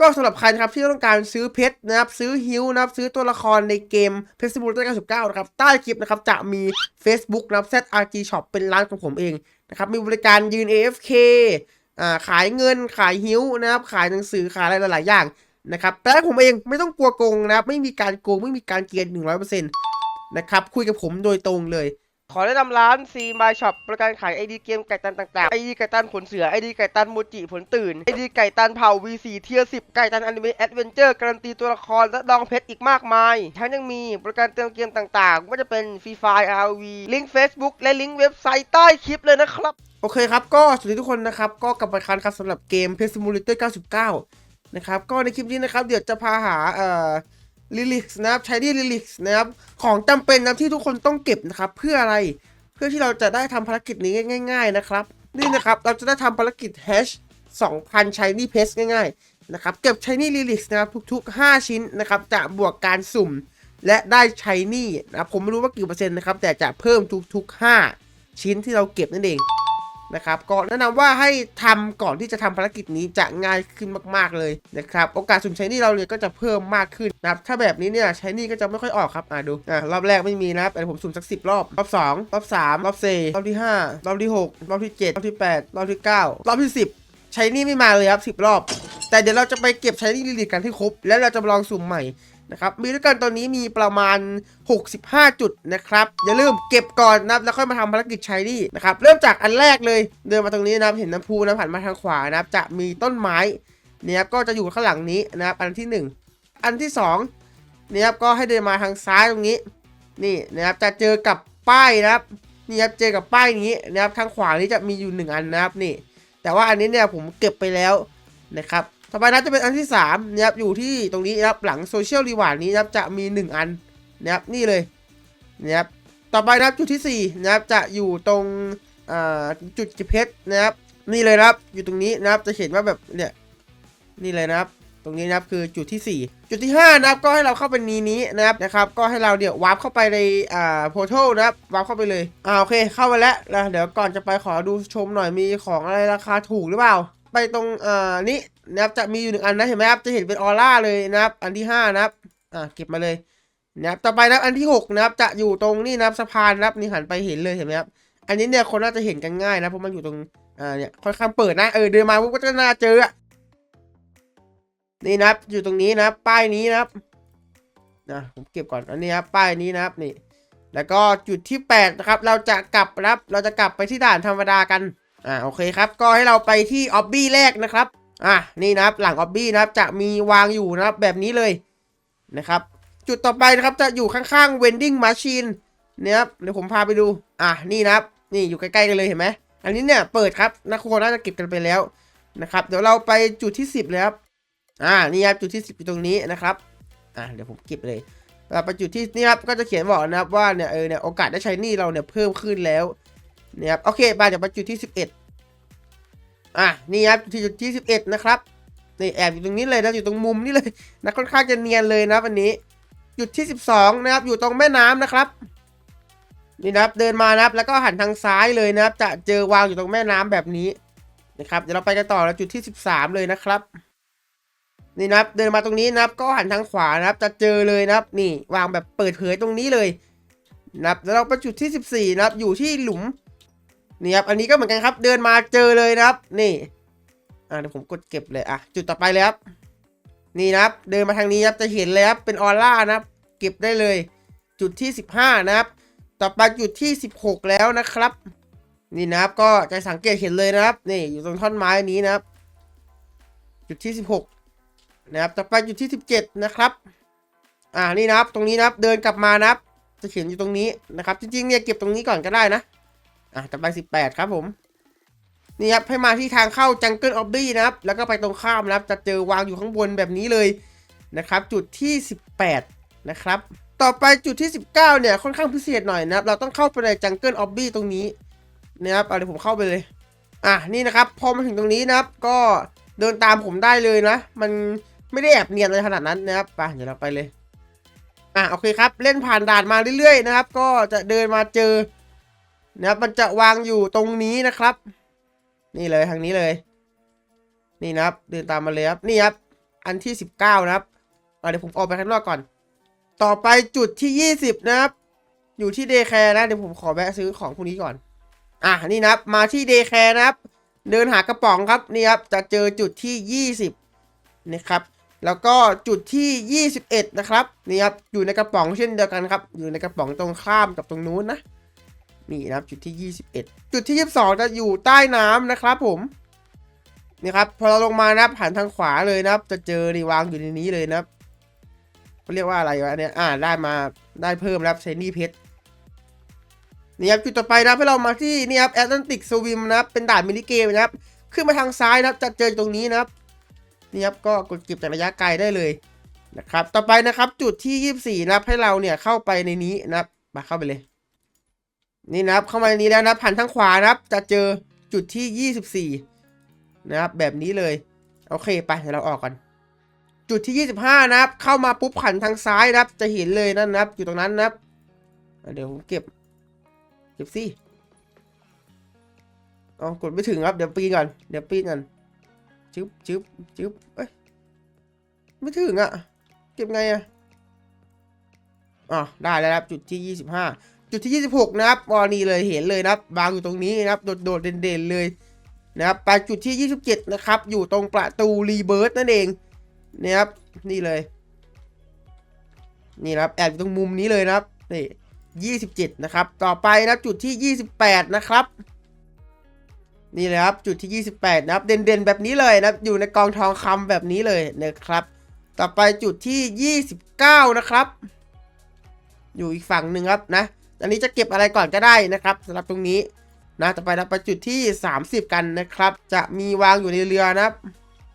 ก็สำหรับใครนะครับที่ต้องการซื้อเพชรนะครับซื้อฮิวนะครับซื้อตัวละครในเกมเพชรซิมูเลเตอร์99นะครับใต้คลิปนะครับจะมี Facebook นะครับ ZRG Shop เป็นร้านของผมเองนะครับมีบริการยืน AFK อ่าขายเงินขายฮิวนะครับขายหนังสือขายอะไรหลาย ๆ อย่างนะครับแต่ผมเองไม่ต้องกลัวโกงนะครับไม่มีการโกงไม่มีการเกลียน100%นะครับคุยกับผมโดยตรงเลย ขอแนะนำร้าน C My Shop บริการขาย ID เกมไก่ตันต่างๆ ID ไก่ตันขนเสือ ID ไก่ตันโมจิผลตื่น ID ไก่ตันเผ่า V4 เทียร์10 ไก่ตันอนิเมะแอดเวนเจอร์การันตีตัวละครและดองเพชรอีกมากมาย ทั้งยังมีบริการเติมเกมต่างๆ ไม่ว่าจะเป็น Free Fire RV ลิงก์ Facebook และลิงก์เว็บไซต์ใต้คลิปเลยนะครับ โอเคครับ ก็สวัสดีทุกคนนะครับ ก็กลับมาครั้งครับสำหรับเกม p e s Simulator 99 นะครับ ก็ในคลิปนี้นะครับ เดี๋ยวจะพาหาเอ่อ ลิลิกนะครับใช้ที่ลิลิกนะครับของจำเป็นนะที่ทุกคนต้องเก็บนะครับเพื่ออะไรเพื่อที่เราจะได้ทำภารกิจนี้ง่าย ๆ นะครับ นี่นะครับเราจะได้ทำภารกิจ hash 2,000 shiny p e s ง่ายๆนะครับเก็บ shiny relics นะครับทุก ๆ 5 ชิ้นนะครับจะบวกการสุ่มและได้ shiny นะครับผมไม่รู้ว่ากี่เปอร์เซ็นต์นะครับแต่จะเพิ่มทุกๆ 5 ชิ้นที่เราเก็บนั่นเอง นะครับก็แนะนำว่าให้ทำก่อนที่จะทำภารกิจนี้จะง่ายขึ้นมาก ๆเลยนะครับโอกาสสุ่มใช้นี่เราเนี่ยก็จะเพิ่มมากขึ้นนะครับถ้าแบบนี้เนี่ยใช้นี่ก็จะไม่ค่อยออกครับอ่าดูอ่ารอบแรกไม่มีนะแต่ผมสุ่มสักสิบรอบรอบ2รอบ3รอบ4รอบที่5รอบที่6รอบที่7รอบที่8รอบที่9รอบที่10ใช้นี่ไม่มาเลยครับ10รอบ แต่เดี๋ยวเราจะไปเก็บใช้นี่ลิลิตกันที่ครบแล้วเราจะลองสุ่มใหม่ นะครับมีด้วยกันตอนนี้มีประมาณ 65 จุดนะครับอย่าลืมเก็บก่อนนะครับแล้วค่อยมาทำภารกิจใช้นี่นะครับเริ่มจากอันแรกเลยเดินมาตรงนี้นะครับเห็นน้ำพุนะผ่านมาทางขวานะครับจะมีต้นไม้เนี่ยครับก็จะอยู่ข้างหลังนี้นะครับอันที่ 1 อันที่2เนี่ยครับก็ให้เดินมาทางซ้ายตรงนี้นี่นะครับจะเจอกับป้ายนะครับนี่ครับเจอกับป้ายนี้นะครับทางขวานี้จะมีอยู่ 1 อันนะครับนี่แต่ว่าอันนี้เนี่ยผมเก็บไปแล้วนะครับ ต่อไปนะจะเป็นอันที่3นะครับอยู่ที่ตรงนี้นะครับหลังโซเชียลรีวาร์ดนี้นะครับจะมี 1 อันนะครับนี่เลยนะครับต่อไปนะครับจุดที่4นะครับจะอยู่ตรงจุดเก็บเพชรนะครับนี่เลยครับอยู่ตรงนี้นะครับจะเห็นว่าแบบเนี่ยนี่เลยนะครับ ตรงนี้นะครับคือจุดที่ 4 จุดที่ 5 นะครับก็ให้เราเข้าไปนี้นี้นะครับนะครับ ก็ให้เราเดี๋ยววาร์ปเข้าไปในอ่าโพทัลนะครับวาร์ปเข้าไปเลยอ่าโอเคเข้ามาแล้วนะเดี๋ยวก่อนจะไปขอดูชมหน่อยมีของอะไรราคาถูกหรือเปล่า ไปตรงอ่านี้ นะครับจะมีอยู่หนึ่งอันนะเห็นไหมครับจะเห็นเป็นออร่าเลยนะครับ อันที่5นะครับอ่าเก็บมาเลยนะครับต่อไปนะครับอันที่6นะครับจะอยู่ตรงนี่นะครับสะพานนะครับนี่หันไปเห็นเลยเห็นไหมครับอันนี้เนี่ยคนน่าจะเห็นกันง่ายนะเพราะมันอยู่ตรงอ่าเนี่ยค่อนข้างเปิดนะเออเดินมาปุ๊บก็จะน่าเจออะนี่นะครับอยู่ตรงนี้นะครับป้ายนี้นะครับนะผมเก็บก่อนอันนี้ครับป้ายนี้นะครับนี่ แล้วก็จุดที่8นะครับเราจะกลับนะครับเราจะกลับไปที่ด่านธรรมดากันอ่าโอเคครับ ก็ให้เราไปที่ออบบี้แรกนะครับ อะนี่นะครับหลังออบบี้นะครับจะมีวางอยู่นะครับแบบนี้เลยนะครับ จุดต่อไปนะครับจะอยู่ข้างๆ vending machine เนี่ยครับเดี๋ยวผมพาไปดู อะนี่นะครับ นี่อยู่ใกล้ๆกันเลยเห็นไหมอันนี้เนี่ยเปิดครับนักโคน่าจะเก็บกันไปแล้วนะครับ เดี๋ยวเราไปจุดที่ 10เลยครับอ่านี่ครับจุดที่ 10อยู่ตรงนี้นะครับอะเดี๋ยวผมเก็บเลยเราไปจุดที่นี่ครับก็จะเขียนบอกนะครับว่าเนี่ยเออเนี่ยโอกาสได้ใช้หนี่เราเนี่ยเพิ่มขึ้นแล้วเนี่ยครับโอเคมาจากไปจุดที่ 11 อะนี่ครับที่จุดที่11นะครับนี่แอบอยู่ตรงนี้เลยนะอยู่ตรงมุมนี่เลยนะค่อนข้างจะเนียนเลยนะวันนี้จุดที่12นะครับอยู่ตรงแม่น้ำนะครับนี่นะครับเดินมานะครับแล้วก็หันทางซ้ายเลยนะครับ จะเจอวางอยู่ตรงแม่น้ำแบบนี้นะครับเดี๋ยวเราไปกันต่อแล้วจุดที่ 13 เลยนะครับ นี่นะครับเดินมาตรงนี้นะครับ ก็หันทางขวานะครับ จะเจอเลยนะครับ นี่วางแบบเปิดเผยตรงนี้เลยนะครับแล้วเราไปจุดที่ 14 นะครับ อยู่ที่หลุม นี่ครับอันนี้ก็เหมือนกันครับ เดินมาเจอเลยนะครับ นี่อ่าเดี๋ยวผมกดเก็บเลยอะจุดต่อไปเลยครับ นี่นะครับ เดินมาทางนี้ครับจะเห็นเลยครับเป็นออร่านะครับ เก็บได้เลย จุดที่ 15 นะครับ ต่อไปจุดที่ 16 แล้วนะครับ นี่นะครับก็จะสังเกตเห็นเลยนะครับ นี่อยู่ตรงท่อนไม้นี้นะครับ จุดที่ 16 นะครับ ต่อไปจุดที่ 17 นะครับอ่านี่นะครับ ตรงนี้นะครับ เดินกลับมานะครับ จะเขียนอยู่ตรงนี้นะครับ จริงๆเนี่ยเก็บตรงนี้ก่อนก็ได้นะ อะต่อไป18ครับผม นี่ครับให้มาที่ทางเข้า Jungle o b b y นะครับ แล้วก็ไปตรงข้ามนะครับ จะเจอวางอยู่ข้างบนแบบนี้เลยนะครับ จุดที่ 18 นะครับ ต่อไปจุดที่ 19 เนี่ย ค่อนข้างพิเศษหน่อยนะครับ เราต้องเข้าไปใน Jungle o b b y ตรงนี้นะครับเอาเดี๋ยวผมเข้าไปเลย อะนี่นะครับ พอมาถึงตรงนี้นะครับ ก็เดินตามผมได้เลยนะ มันไม่ได้แอบเนียนอะไรขนาดนั้นนะครับไปเดี๋ยวเราไปเลย อะโอเคครับ เล่นผ่านด่านมาเรื่อยๆนะครับ ก็จะเดินมาเจอ นะครับมันจะวางอยู่ตรงนี้นะครับ นี่เลยทางนี้เลย นี่นะครับเดินตามมาเลยครับนี่ครับอันที่ 19 นะครับเดี๋ยวผมออกไปข้างนอกก่อน ต่อไปจุดที่ 20 นะครับ อยู่ที่เดย์แคร์นะเดี๋ยวผมขอแวะซื้อของพวกนี้ก่อน อะนี่นะครับมาที่เดย์แคร์นะครับ เดินหากระป๋องครับนี่ครับจะเจอจุดที่ 20 นะครับแล้วก็จุดที่ 21 นะครับนี่ครับอยู่ในกระป๋องเช่นเดียวกันครับ อยู่ในกระป๋องตรงข้ามกับตรงนู้นนะ นี่นะครับจุดที่ 21 จุดที่ 22 จะอยู่ใต้น้ำนะครับผมนี่ครับพอเราลงมานะครับหันทางขวาเลยนะครับ จะเจอนี่วางอยู่ในนี้เลยนะครับเขาเรียกว่าอะไรวะเนี่ยอ่าได้มาได้เพิ่มแล้วใช้นี่เพชรนี่ครับจุดต่อไปนะให้เรามาที่นี่ครับแอตแลนติกสวิมนะครับเป็นด่านมินิเกมนะครับ ขึ้นมาทางซ้ายนะครับจะเจอตรงนี้นะครับนี่ครับก็กดเก็บจากระยะไกลได้เลยนะครับ ต่อไปนะครับจุดที่ 24 นะครับให้เราเนี่ยเข้าไปในนี้นะครับมาเข้าไปเลย นี่นะครับเข้ามาในนี้แล้วนะครับหันทางขวานะครับ จะเจอจุดที่ 24 นะครับ แบบนี้เลย โอเคไปเดี๋ยวเราออกก่อนจุดที่ 25 นะครับ เข้ามาปุ๊บหันทางซ้ายนะครับ จะเห็นเลยนั่นนะครับ อยู่ตรงนั้นนะครับ เดี๋ยวผมเก็บ เก็บสิอ๋อกดไม่ถึงครับ เดี๋ยวปีนก่อน เดี๋ยวปีนก่อนจึ๊บจึ๊บจึ๊บเอ้ย ไม่ถึงอะ่ะ เก็บไงอะ่ะอ๋อได้แล้วครับ จุดที่ 25 จุดที่ 26 นะครับวอนี่เลยเห็นเลยนะครับวางอยู่ตรงนี้นะครับโดดๆเด่นๆเลยนะครับไปจุดที่ 27 นะครับ อยู่ตรงประตูรีเบิร์ตนั่นเองนะครับนี่เลย นี่นะครับแอบอยู่ตรงมุมนี้เลยนะครับนี่27 นะครับ ต่อไปนะครับจุดที่ 28 นะครับ นี่เลยครับจุดที่ 28 นะครับ เด่นๆแบบนี้เลยนะครับ อยู่ในกองทองคำแบบนี้เลยนะครับ ต่อไปจุดที่ 29 นะครับ อยู่อีกฝั่งหนึ่งครับนะ อันนี้จะเก็บอะไรก่อนก็ได้นะครับสำหรับตรงนี้นะต่อไปราไปจุดที่ 30 กันนะครับ จะมีวางอยู่ในเรือนะครับ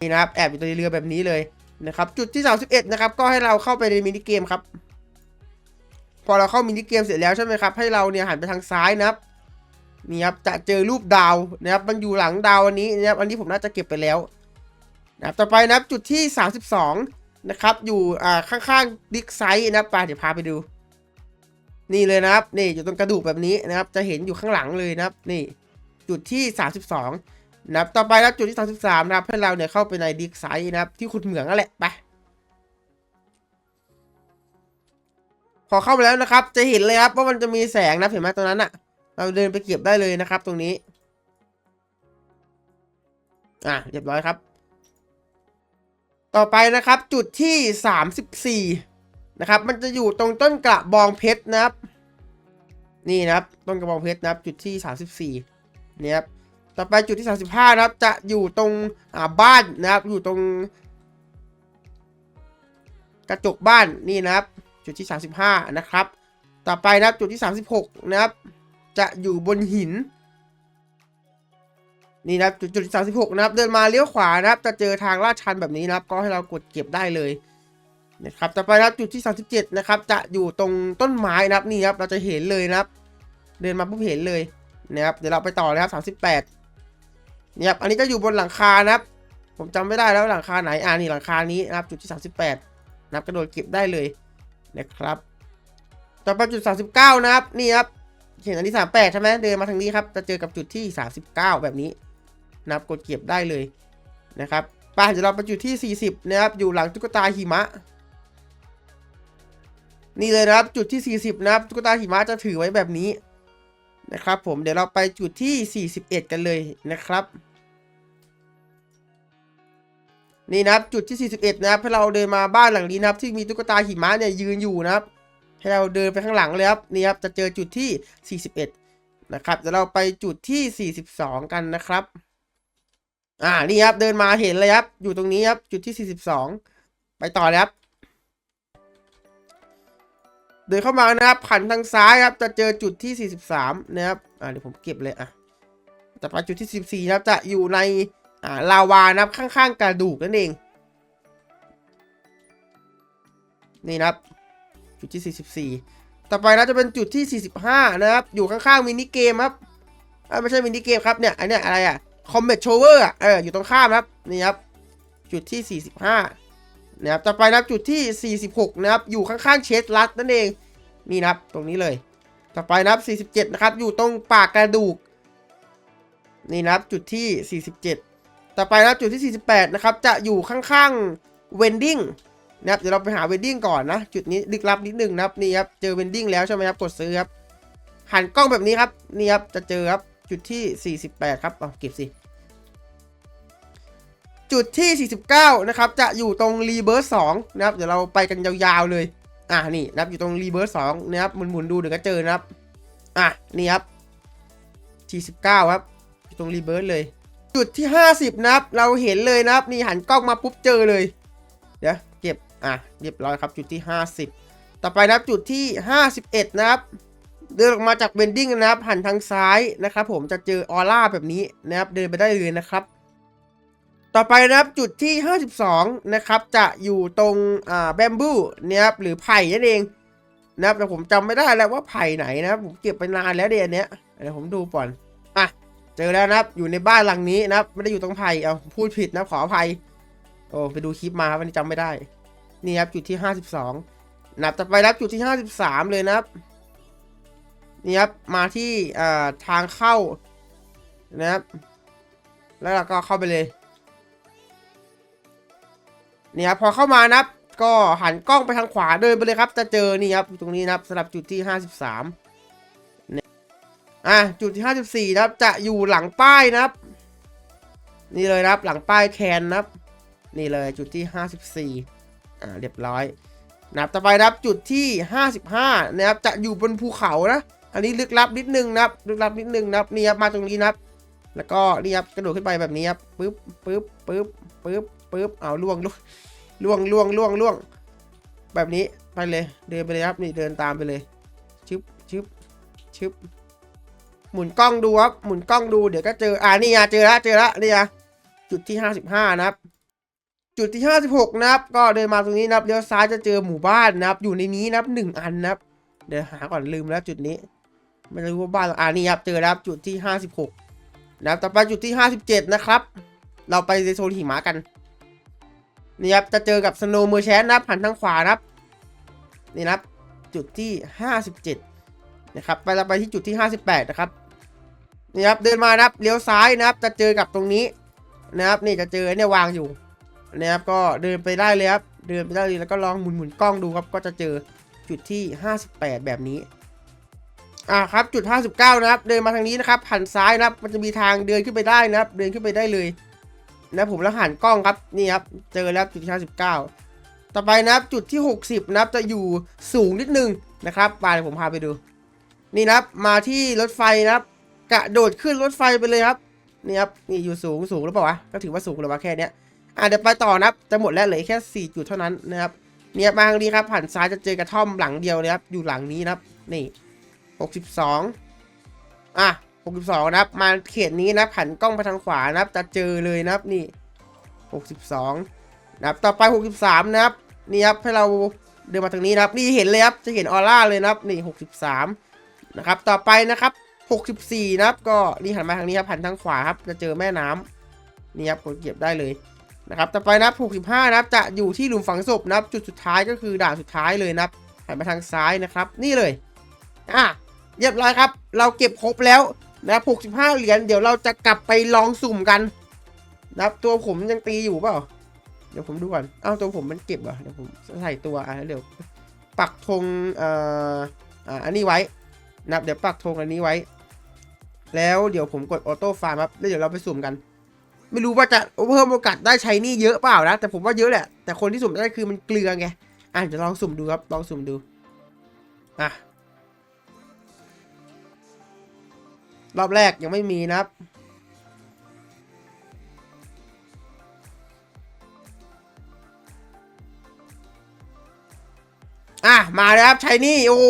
นี่นะครับแอบอยู่ในเรือแบบนี้เลยนะครับ จุดที่ 31 นะครับ ก็ให้เราเข้าไปในมินิเกมครับ พอเราเข้ามินิเกมเสร็จแล้วใช่ไหมครับ ให้เราเนี่ยหันไปทางซ้ายนะครับนี่ครับจะเจอรูปดาวนะครับมันอยู่หลังดาวอันนี้นะครับอันนี้ผมน่าจะเก็บไปแล้วนะครับต่อไปนะครับจุดที่ 32 นะครับ อยู่อ่าข้างๆดิกไซส์นะครับไปเดี๋ยวพาไปดู นี่เลยนะครับ นี่อยู่ตรงกระดูกแบบนี้นะครับ จะเห็นอยู่ข้างหลังเลยนะครับ นี่จุดที่ 32 นะครับ ต่อไปนับจุดที่ 33 นะครับให้เราเนี่ยเข้าไปในดิกไซส์นะครับ ที่ขุดเหมืองนั่นแหละไปพอเข้าไปแล้วนะครับ จะเห็นเลยครับว่ามันจะมีแสงนะเห็นไหมตรงนั้นอะเราเดินไปเก็บได้เลยนะครับ ตรงนี้ อะเรียบร้อยครับ ต่อไปนะครับจุดที่ 34 นะครับ มันจะอยู่ตรงต้นกระบองเพชรนะครับ นี่นะครับ ต้นกระบองเพชรนะครับ จุดที่ 34เนี่ยครับ ต่อไปจุดที่ 35 นะครับ จะอยู่ตรงบ้านนะครับ อยู่ตรง กระจกบ้านนี่นะครับ จุดที่ 35 นะครับ ต่อไปนะครับจุดที่ 36 นะครับ จะอยู่บนหินนี่นะครับจุดจุดที่36นะครับ เดินมาเลี้ยวขวานะครับ จะเจอทางลาดชันแบบนี้นะครับ ก็ให้เรากดเก็บได้เลย นะครับต่อไปนะครับจุดที่ 37 นะครับ จะอยู่ตรงต้นไม้นะครับนี่ครับเราจะเห็นเลยนะครับ เดินมาปุ๊บเห็นเลยนะครับเดี๋ยวเราไปต่อเลยครับ 38เนี่ยครับอันนี้จะอยู่บนหลังคานะครับ ผมจำไม่ได้แล้วหลังคาไหนอ่านี่หลังคานี้นะครับ จุดที่ 38นะครับกระโดดเก็บได้เลยนะครับ ต่อไปจุด 39 นะครับนี่ครับเห็นอันที่38ใช่ไหมเดินมาทางนี้ครับจะเจอกับจุดที่ 39 แบบนี้นะครับกดเก็บได้เลยนะครับไปเดี๋ยวเราไปจุดที่ 40 นะครับ อยู่หลังตุ๊กตาหิมะ นี่เลยนะครับจุดที่ 40 นะครับตุ๊กตาหิมะจะถือไว้แบบนี้นะครับ ผมเดี๋ยวเราไปจุดที่ 41 กันเลยนะครับ นี่นะครับจุดที่ 41 นะครับให้เราเดินมาบ้านหลังนี้นะครับ ที่มีตุ๊กตาหิมะเนี่ยยืนอยู่นะครับ ให้เราเดินไปข้างหลังเลยครับนี่ครับจะเจอจุดที่ 41 นะครับเดี๋ยวเราไปจุดที่ 42 กันนะครับอ่านี่ครับเดินมาเห็นเลยครับอยู่ตรงนี้ครับจุดที่ 42 ไปต่อเลยครับ เดินเข้ามานะครับผันทางซ้ายครับ จะเจอจุดที่ 43 นะครับ อ่าเดี๋ยวผมเก็บเลยอะต่อไปจุดที่ 14นะครับจะอยู่ในอ่าลาวานะครับข้างๆกระดูกนั่นเอง นี่นะครับ จุดที่ 44 ต่อไปนะจะเป็นจุดที่ 45 นะครับ อยู่ข้างๆมินิเกมครับอ่าไม่ใช่มินิเกมครับเนี่ยอันเนี้ยอะไรอะคอมเมทโชเวอร์อะเอออยู่ตรงข้ามครับนี่ครับ จุดที่ 45 นะครับต่อไปนะครับจุดที่ 46 นะครับ อยู่ข้างๆเชสลัดนั่นเองนี่นะครับตรงนี้เลย ต่อไปนะครับ 47 นะครับ อยู่ตรงปากกระดูก นี่นะครับจุดที่ 47 ต่อไปนะครับจุดที่ 48 นะครับ จะอยู่ข้างๆเวนดิ้งนะครับเดี๋ยวเราไปหาเวนดิ้งก่อนนะ จุดนี้ลึกลับนิดนึงนะครับนี่ครับเจอเวนดิ้งแล้วใช่ไหมครับกดซื้อครับหันกล้องแบบนี้ครับนี่ครับจะเจอครับจุดที่ 48 ครับเอาเก็บสิ จุดที่ 49 นะครับ จะอยู่ตรงรีเบิร์ส2นะครับ เดี๋ยวเราไปกันยาวๆเลย อะนี่นะครับอยู่ตรงรีเบิร์ส2นะครับหมุนๆดูเดี๋ยวก็เจอนะครับ อะนี่ครับที่19ครับอยู่ตรงรีเบิร์สเลย จุดที่ 50 นะครับ เราเห็นเลยนะครับ นี่หันกล้องมาปุ๊บเจอเลย เดี๋ยวเก็บ อะเรียบร้อยครับ จุดที่ 50 ต่อไปนะครับจุดที่ 51 นะครับเดินออกมาจากเบนดิ้งนะครับหันทางซ้ายนะครับ ผมจะเจอออร่าแบบนี้นะครับ เดินไปได้เลยนะครับ ต่อไปนะครับจุดที่ 52 นะครับ จะอยู่ตรงอ่าแบมบูนะครับหรือไผ่นั่นเองนะครับแต่ผมจำไม่ได้แล้วว่าไผ่ไหนนะครับผมเก็บไปนานแล้วเดือนเนี้ยเดี๋ยวผมดูก่อนอะเจอแล้วนะครับอยู่ในบ้านหลังนี้นะครับไม่ได้อยู่ตรงไผ่เอาพูดผิดนะขออภัยโอ้ไปดูคลิปมาครับวันนี้จำไม่ได้ นี่ครับจุดที่ 52นะครับต่อไปนะครับจุดที่ 53 เลยนะครับนี่ครับมาที่อ่าทางเข้านะครับแล้วเราก็เข้าไปเลย นี่ครับพอเข้ามานะครับ ก็หันกล้องไปทางขวาเดินไปเลยครับ จะเจอนี่ครับตรงนี้นะครับสำหรับจุดที่ 53เนี่ยอะจุดที่ 54 นะครับ จะอยู่หลังป้ายนะครับ นี่เลยนะครับหลังป้ายแคนนะครับ นี่เลยจุดที่ 54อ่าเรียบร้อยนะครับต่อไปนะครับจุดที่ 55 นะครับจะอยู่บนภูเขานะ อันนี้ลึกลับนิดนึงนะครับลึกลับนิดนึงนะครับนี่ครับมาตรงนี้นะครับ แล้วก็นี่ครับกระโดดขึ้นไปแบบนี้ครับปึ๊บปึ๊บปึ๊บปึ๊บ ปึ๊บเอาล่วงล่วงล่วงล่วงล่วงล่วง แบบนี้ไปเลยเดินไปเลยครับนี่เดินตามไปเลยชึบชึบชึบหมุนกล้องดูครับหมุนกล้องดูเดี๋ยวก็เจออ่านี่อะเจอแล้วเจอแล้วนี่อะจุดที่ห้าสิบห้านะครับ จุดที่ห้าสิบหกนะครับ ก็เดินมาตรงนี้นะครับเลี้ยวซ้ายจะเจอหมู่บ้านนะครับ อยู่ในนี้นะครับหนึ่งอันนะครับ เดี๋ยวหาก่อนลืมแล้วจุดนี้ ไม่รู้ว่าบ้านอ่านี่ครับเจอแล้วครับจุดที่ห้าสิบหกนะครับต่อไปจุดที่ห้าสิบเจ็ดนะครับ เราไปในโซนหิมะกัน นี่ครับจะเจอกับสโนว์เมอร์แชนนะครับหันทางขวานะครับนี่นะครับจุดที่ 57 นะครับไปเราไปที่จุดที่ 58 นะครับนี่ครับเดินมานะครับเลี้ยวซ้ายนะครับ จะเจอกับตรงนี้นะครับ นี่จะเจอเนี่ยวางอยู่นะครับก็เดินไปได้เลยครับเดินไปได้เลยแล้วก็ลองหมุนหมุนกล้องดูครับก็จะเจอจุดที่ 58 แบบนี้อ่าครับจุด 59 นะครับ เดินมาทางนี้นะครับหันซ้ายนะครับ มันจะมีทางเดินขึ้นไปได้นะครับ เดินขึ้นไปได้เลย นะผมแล้วหันกล้องครับนี่ครับเจอแล้วจุดที่59 ต่อไปนะครับจุดที่ 60 นะครับจะอยู่สูงนิดนึงนะครับมาเดี๋ยวผมพาไปดู นี่นะครับมาที่รถไฟนะครับ กระโดดขึ้นรถไฟไปเลยครับนี่ครับนี่อยู่สูงสูงหรือเปล่าวะก็ถือว่าสูงหรือวะแค่เนี้ยอะเดี๋ยวไปต่อนะครับจะหมดแล้วเหลือแค่ 4 จุดเท่านั้นนะครับเนี่ยมาทางนี้ครับผ่านซ้ายจะเจอกระท่อมหลังเดียวเลยครับอยู่หลังนี้นะครับนี่ 62 อะ 62นะครับ มาเขตนี้นะครับหันกล้องไปทางขวานะครับ จะเจอเลยนะครับนี่ 62 นะครับ ต่อไป 63 นะครับ นี่ครับให้เราเดินมาทางนี้นะครับ นี่เห็นเลยครับ จะเห็นออร่าเลยนะครับ นี่ 63 นะครับ ต่อไปนะครับ 64 นะครับ ก็นี่หันมาทางนี้ครับ หันทางขวาครับ จะเจอแม่น้ำนี่ครับกดเก็บได้เลยนะครับ ต่อไปนะครับ 65 นะครับ จะอยู่ที่หลุมฝังศพนะครับ จุดสุดท้ายก็คือด่านสุดท้ายเลยนะครับหันมาทางซ้ายนะครับ นี่เลย อะเรียบร้อยครับ เราเก็บครบแล้ว นะครับ65เหรียญเดี๋ยวเราจะกลับไปลองสุ่มกันนะครับตัวผมยังตีอยู่เปล่า เดี๋ยวผมดูก่อนเอ้าตัวผมมันเก็บเหรอเดี๋ยวผมใส่ตัวอะเดี๋ยวปักธงเอ่ออ่าอันนี้ไว้นะครับเดี๋ยวปักธงอันนี้ไว้ แล้วเดี๋ยวผมกดออโต้ฟาร์มครับแล้วเดี๋ยวเราไปสุ่มกัน ไม่รู้ว่าจะเพิ่มโอกาสได้ใช้นี่เยอะเปล่านะแต่ผมว่าเยอะแหละ แต่คนที่สุ่มได้คือมันเกลือไงอะเดี๋ยวลองสุ่มดูครับลองสุ่มดูอะ รอบแรกยังไม่มีนะครับ อะ มาแล้วครับใช้นี่ โอ้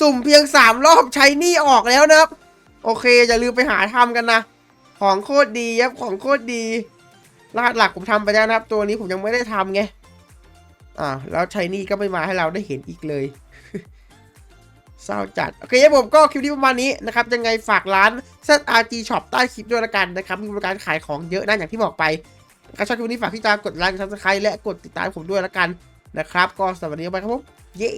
สุ่มเพียง 3 รอบใช้นี่ออกแล้วนะครับ โอเค อย่าลืมไปหาทำกันนะ ของโคตรดีครับ ของโคตรดีรหัสหลักผมทำไปแล้วนะครับ ตัวนี้ผมยังไม่ได้ทำไง อ่าแล้วใช้นี่ก็ไม่มาให้เราได้เห็นอีกเลย เศร้าจัด โอเคครับผมก็คลิปนี้ประมาณนี้นะครับ ยังไงฝากร้าน ZRG Shop ใต้คลิปด้วยละกันนะครับ มีบริการขายของเยอะนะอย่างที่บอกไปถ้าชอบคลิปนี้ฝากที่จากดไลค์กดซับสไครต์และกดติดตามผมด้วยละกันนะครับ ก็สวัสดีไปครับผม เย้